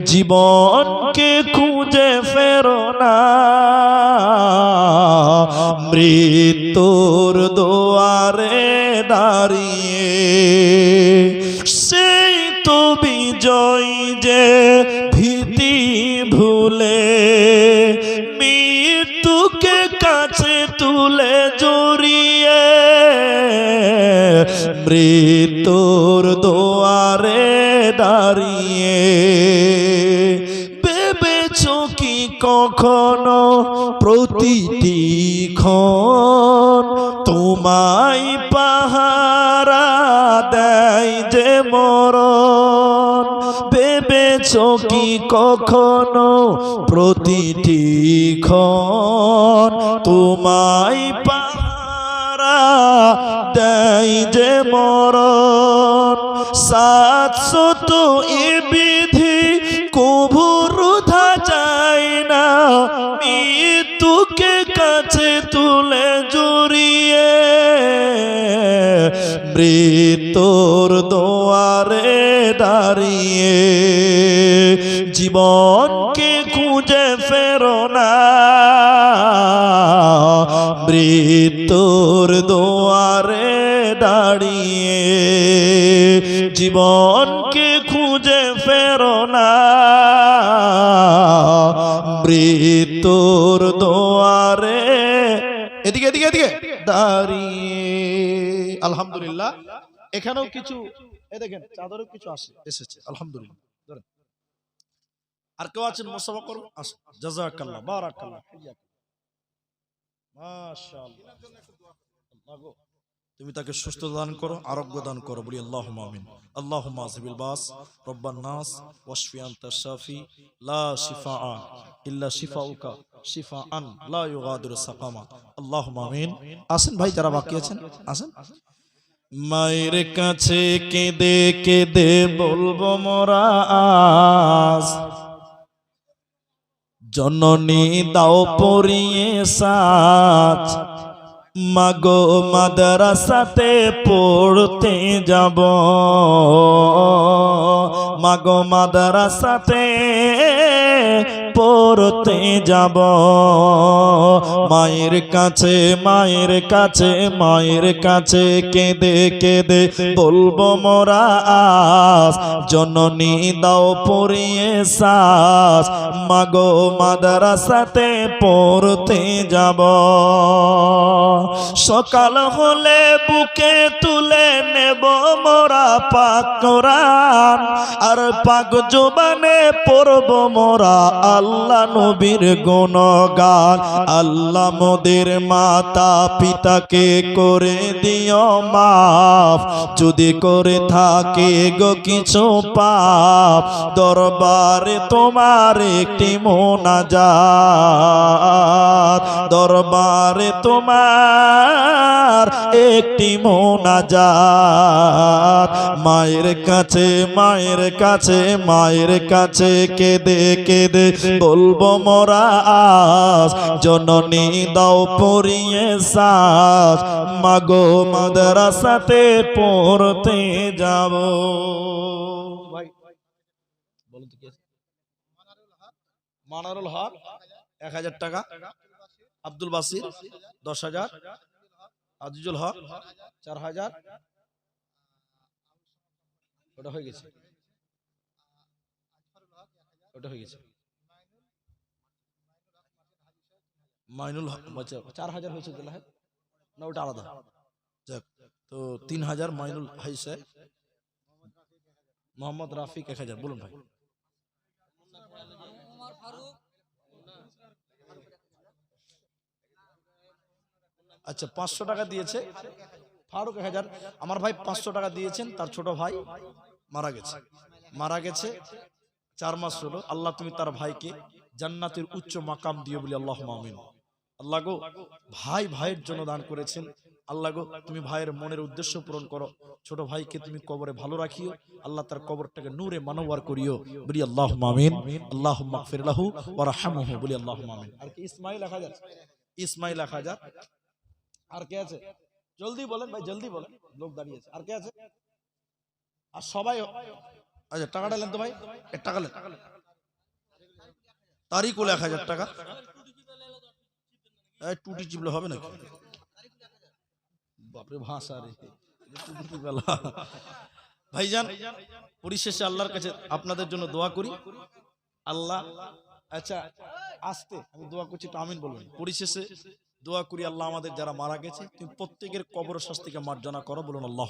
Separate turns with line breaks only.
জীবনকে খুঁজে ফেরো না। মৃত্যুর দোয়ারে দাঁড়িয়ে সেই তো বিজয় যে ভীতি ভুলে মৃত্যুকে কাছে তুলে জড়িয়ে মৃত্যুর দোয়ারে দাঁড়িয়ে কখনো প্রতিটি ক্ষণ তোমায় পাহারা দেয় যে মরণ। ভেবেছ কি কখনো প্রতিটি ক্ষণ তোমায় পাহারা দেয় যে মরণ? সাতশত এ বিধি কভু রুধা যায় না। মৃত্যুকে কাছে তুলে জড়িয়ে। মৃত্যুর দোয়ারে দাঁড়িয়ে। জীবনকে খুঁজে ফেরো না। মৃত্যুর দোয়ারে দাঁড়িয়ে। জীবনকে খুঁজে ফেরো মৃত্যুর দোয়ারে। এদিকে এদিকে এদিকে। দাঁড়িয়ে। আলহামদুলিল্লাহ। এখানেও কিছু, এ দেখেন, চাদরেও কিছু আসে এসেছে। আলহামদুলিল্লাহ। আর কেউ আছেন? তুমি তাকে সুস্থ দান করো, আরোগ্য দান করো। বলি আল্লাহ নাস ইল্লা শিফাউকা শিফা আন লা ইউগাদিরু সাকামা। আমিন। আসেন ভাই, যারা বাকি আছেন, আসেন। মায়ের কাছে কেঁদে কেঁদে বলব মোরা আজ। জননী দাও পরিয়ে সাজ। মাগো মাদ্রাসাতে পড়তে যাব। মাগো মাদ্রাসাতে পড়তে যাব। মায়ের কাছে মায়ের কাছে মায়ের কাছে কেঁদে কেঁদে বলব মোরা আস। জননী দাও পরিয়ে সাস। মাগো মাদ্রাসাতে পড়তে যাব। সকাল হলে বুকে তুলে নেব মোরা পাক আর পাক জবানে পড়ব মোরা আল্লাহ নবীর গুণগান, আল্লাহ মোদের মাতা পিতাকে করে দিও মাফ। যদি করে থাকে গো কিছু পাপ, দরবারে তোমার একটি মোনাজাত। দরবারে তোমার একটি মোনাজাত। মায়ের কাছে মায়ের কাছে মায়ের কাছে কেঁদে কেঁদে বলব মোরা আস জননী দাও পরিয়ে সাস, মাগো মাদ্রাসাতে পড়তে যাব? মানারুল হক, এক হাজার টাকা। আব্দুল বাসির, দশ হাজার। আজিজুল হক, চার হাজার। ওটা হয়ে গেছে। ওটা হয়ে গেছে। মাইনুল আচ্ছা, চার হাজার হয়েছে দিলা না ওটা আলাদা। যাক তো তিন হাজার মাইনুল হাই সাহেব মোহাম্মদ রাফিক এক হাজার বলুন ভাই। আচ্ছা পাঁচশো টাকা দিয়েছে। ফারুক এক হাজার আমার ভাই পাঁচশো টাকা দিয়েছেন তার ছোট ভাই মারা গেছে। মারা গেছে চার মাস হলো। আল্লাহ তুমি তার ভাইকে জান্নাতের উচ্চ মাকাম দিও বলি আল্লাহ মামিন আল্লাহ গো, ভাই ভাইয়ের জন্য দান করেছেন। আল্লাহ গো, তুমি ভাইয়ের মনের উদ্দেশ্য পূরণ করো। ছোট ভাইকে তুমি কবরে ভালো রাখিও। আল্লাহ তার কবরটাকে নূরে মানওয়ার করিও। বলি আল্লাহ মামিন আল্লাহ মাগফির লাহু ওয়া রাহমহু। বলি আল্লাহ মামিন আর কি, ইসমাইল হাজার ইসমাইল হাজার আর কে আছে? জলদি বলেন ভাই, জলদি বলেন। লোক দাঁড়িয়ে আছে। আর কে আছে? আর সবাই আচ্ছা টাকাটা নেন তো ভাই। টাকা নেন। তারিকুল এক হাজার টাকা। টুটি চিপলে হবে নাকি? বাপরে ভাষা রে। ভাইজান পরিশেষে আল্লাহর কাছে আপনাদের জন্য দোয়া করি। আল্লাহ আচ্ছা আসতে আমি দোয়া করছি একটু আমিন বলবেন। পরিশেষে দোয়া করি আল্লাহ আমাদের যারা মারা গেছে তুমি প্রত্যেকের কবর শাস্তিকে মার্জনা করো বলুন আল্লাহ